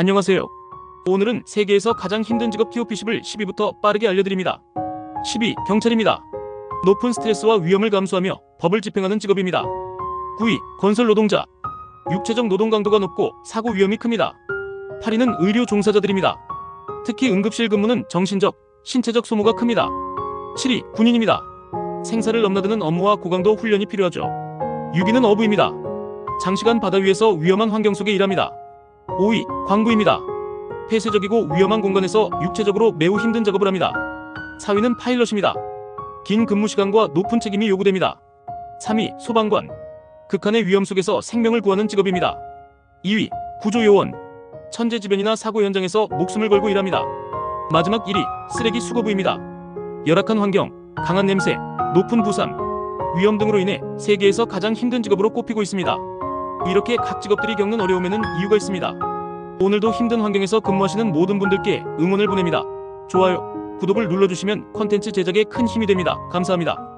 안녕하세요. 오늘은 세계에서 가장 힘든 직업 TOP10을 10위부터 빠르게 알려드립니다. 10위 경찰입니다. 높은 스트레스와 위험을 감수하며 법을 집행하는 직업입니다. 9위 건설 노동자. 육체적 노동 강도가 높고 사고 위험이 큽니다. 8위는 의료 종사자들입니다. 특히 응급실 근무는 정신적, 신체적 소모가 큽니다. 7위 군인입니다. 생사를 넘나드는 업무와 고강도 훈련이 필요하죠. 6위는 어부입니다. 장시간 바다 위에서 위험한 환경 속에 일합니다. 5위 광부입니다. 폐쇄적이고 위험한 공간에서 육체적으로 매우 힘든 작업을 합니다. 4위는 파일럿입니다. 긴 근무 시간과 높은 책임이 요구됩니다. 3위 소방관. 극한의 위험 속에서 생명을 구하는 직업입니다. 2위 구조요원. 천재지변이나 사고 현장에서 목숨을 걸고 일합니다. 마지막 1위 쓰레기 수거부입니다. 열악한 환경, 강한 냄새, 높은 부상, 위험 등으로 인해 세계에서 가장 힘든 직업으로 꼽히고 있습니다. 이렇게 각 직업들이 겪는 어려움에는 이유가 있습니다. 오늘도 힘든 환경에서 근무하시는 모든 분들께 응원을 보냅니다. 좋아요, 구독을 눌러주시면 컨텐츠 제작에 큰 힘이 됩니다. 감사합니다.